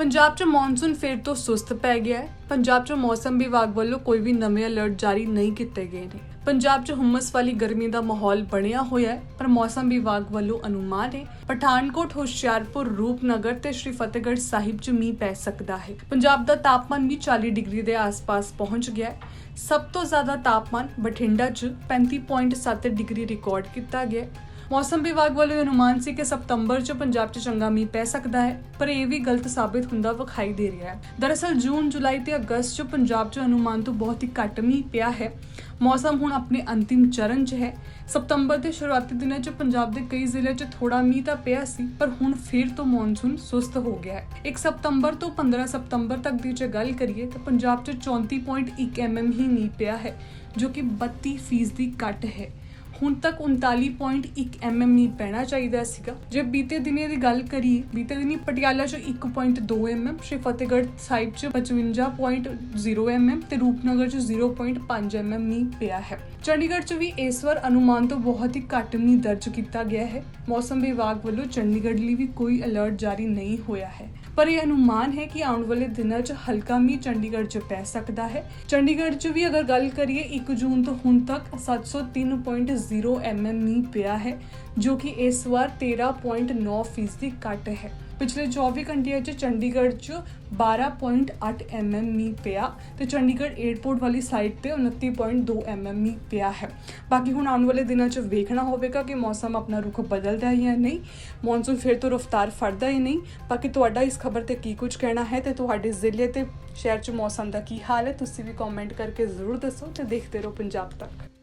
ਪੰਜਾਬ 'ਚ ਮੌਨਸੂਨ ਫਿਰ ਤੋਂ ਸੁਸਤ ਪੈ ਗਿਆ ਹੈ। ਪੰਜਾਬ 'ਚ ਮੌਸਮ ਵਿਭਾਗ ਵੱਲੋਂ ਕੋਈ ਵੀ ਨਵੇਂ ਅਲਰਟ ਜਾਰੀ ਨਹੀਂ ਕੀਤੇ ਗਏ ਨੇ। ਪੰਜਾਬ 'ਚ ਹੁਮਸ ਵਾਲੀ ਗਰਮੀ ਦਾ ਮਾਹੌਲ ਬਣਿਆ ਹੋਇਆ ਹੈ, ਪਰ ਮੌਸਮ ਵਿਭਾਗ ਵੱਲੋਂ ਅਨੁਮਾਨ ਹੈ, ਪਠਾਨਕੋਟ, ਹੁਸ਼ਿਆਰਪੁਰ, ਰੂਪਨਗਰ ਤੇ ਸ਼੍ਰੀ ਫਤਿਹਗੜ੍ਹ ਸਾਹਿਬ 'ਚ ਮੀਂਹ ਪੈ ਸਕਦਾ ਹੈ। ਪੰਜਾਬ ਦਾ ਤਾਪਮਾਨ ਵੀ 40 ਡਿਗਰੀ ਦੇ ਆਸ-ਪਾਸ ਪਹੁੰਚ ਗਿਆ ਹੈ। ਸਭ ਤੋਂ ਜ਼ਿਆਦਾ ਤਾਪਮਾਨ ਬਠਿੰਡਾ 'ਚ 35.7 ਡਿਗਰੀ ਰਿਕਾਰਡ ਕੀਤਾ ਗਿਆ ਹੈ। ਮੌਸਮ ਵਿਭਾਗ ਵੱਲੋਂ ਅਨੁਮਾਨ ਸੀ ਕਿ ਸਤੰਬਰ 'ਚ ਪੰਜਾਬ 'ਚ ਚੰਗਾ ਮੀਂਹ ਪੈ ਸਕਦਾ ਹੈ, ਪਰ ਇਹ ਵੀ ਗਲਤ ਸਾਬਿਤ ਹੁੰਦਾ ਵਿਖਾਈ ਦੇ ਰਿਹਾ ਹੈ। ਦਰਅਸਲ, ਜੂਨ, ਜੁਲਾਈ ਤੇ ਅਗਸਤ 'ਚ ਪੰਜਾਬ 'ਚ ਅਨੁਮਾਨ ਤੋਂ ਬਹੁਤ ਹੀ ਘੱਟ ਮੀਂਹ ਪਿਆ ਹੈ। ਮੌਸਮ ਹੁਣ ਆਪਣੇ ਅੰਤਿਮ ਚਰਨ 'ਚ ਹੈ। ਸਤੰਬਰ ਦੇ ਸ਼ੁਰੂਆਤੀ ਦਿਨਾਂ 'ਚ ਪੰਜਾਬ ਦੇ ਕਈ ਜ਼ਿਲ੍ਹਿਆਂ 'ਚ ਥੋੜਾ ਮੀਂਹ ਤਾਂ ਪਿਆ ਸੀ, ਪਰ ਹੁਣ ਫਿਰ ਤੋਂ ਮੌਨਸੂਨ ਸੁਸਤ ਹੋ ਗਿਆ ਹੈ। 1 ਸਤੰਬਰ ਤੋਂ 15 ਸਤੰਬਰ ਤੱਕ ਦੀ ਜੇ ਗੱਲ ਕਰੀਏ ਤਾਂ ਪੰਜਾਬ 'ਚ 34.1 mm ਹੀ ਮੀਂਹ ਪਿਆ ਹੈ, ਜੋ ਕਿ 32% ਘੱਟ ਹੈ। ਹੁਣ ਤੱਕ 39.1 mm ਮੀਂਹ ਪੈਣਾ ਚਾਹੀਦਾ ਸੀਗਾ। ਜੇ ਬੀਤੇ ਦਿਨੇ ਦੀ ਗੱਲ ਕਰੀਏ, ਬੀਤੇ ਦਿਨੀ ਪਟਿਆਲਾ 'ਚ 1.2 mm ਸ਼੍ਰੀ ਫਤਿਹਗੜ੍ਹ ਸਾਹਿਬ 'ਚ 55.0 mm ਤੇ ਰੂਪਨਗਰ 'ਚ 0.5 mm ਮੀਂਹ ਪਿਆ ਹੈ। ਚੰਡੀਗੜ੍ਹ 'ਚ ਵੀ ਇਸ ਵਾਰ ਅਨੁਮਾਨ ਤੋਂ ਬਹੁਤ ਹੀ ਘੱਟ ਮੀਂਹ ਦਰਜ ਕੀਤਾ ਗਿਆ ਹੈ। ਮੌਸਮ ਵਿਭਾਗ ਵੱਲੋਂ ਚੰਡੀਗੜ੍ਹ ਲਈ ਵੀ ਕੋਈ ਅਲਰਟ ਜਾਰੀ ਨਹੀਂ ਹੋਇਆ ਹੈ। ਪਰ ਇਹ ਅਨੁਮਾਨ ਹੈ ਕਿ ਆਉਣ ਵਾਲੇ ਦਿਨਾਂ 'ਚ ਹਲਕਾ ਮੀਂਹ ਚੰਡੀਗੜ੍ਹ 'ਚ ਪੈ ਸਕਦਾ ਹੈ। ਚੰਡੀਗੜ੍ਹ 'ਚ ਵੀ ਅਗਰ ਗੱਲ ਕਰੀਏ 1 ਜੂਨ ਤੋਂ ਹੁਣ ਤੱਕ 703.0 mm ਮੀਂਹ ਪਿਆ ਹੈ, ਜੋ ਕਿ ਇਸ ਵਾਰ 13.9% ਫੀਸਦੀ ਘੱਟ ਹੈ। ਪਿਛਲੇ 24 ਘੰਟਿਆਂ 'ਚ ਚੰਡੀਗੜ੍ਹ 'ਚ 12.8 mm ਮੀਂਹ ਪਿਆ ਤੇ ਚੰਡੀਗੜ੍ਹ 에ਅਰਪੋਰਟ ਵਾਲੀ ਸਾਈਡ ਤੇ 29.2 mm ਮੀਂਹ ਪਿਆ ਹੈ। ਬਾਕੀ ਹੁਣ ਆਉਣ ਵਾਲੇ ਦਿਨਾਂ 'ਚ ਵੇਖਣਾ ਹੋਵੇਗਾ ਕਿ ਮੌਸਮ ਆਪਣਾ ਰੁਖ ਬਦਲਦਾ ਹੈ ਜਾਂ ਨਹੀਂ। ਮੌਨਸੂਨ ਫਿਰ ਤੋਂ ਰਫ਼ਤਾਰ ਫੜਦਾ ਹੈ ਨਹੀਂ। ਬਾਕੀ ਤੁਹਾਡਾ ਇਸ ਖਬਰ ਤੇ ਕੀ ਕੁਝ ਕਹਿਣਾ ਹੈ ਤੇ ਤੁਹਾਡੇ ਜ਼ਿਲ੍ਹੇ ਤੇ ਸ਼ਹਿਰ 'ਚ ਮੌਸਮ ਦਾ ਕੀ ਹਾਲ ਹੈ, ਤੁਸੀਂ ਵੀ ਕਮੈਂਟ ਕਰਕੇ ਜ਼ਰੂਰ ਦੱਸੋ ਤੇ ਦੇਖਦੇ ਰਹੋ ਪੰਜਾਬ ਤੱਕ।